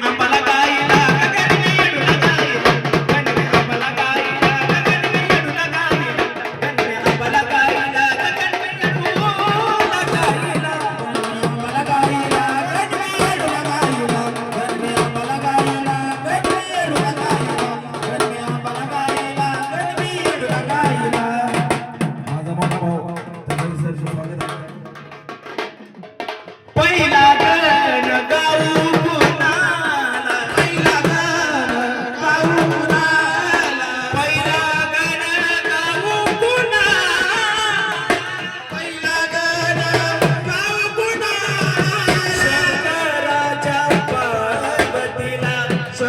அம்பலகாயில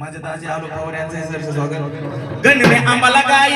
माझ्या दाजी आलो पवार यांचं स्वागत. गणवे आम्हाला काय?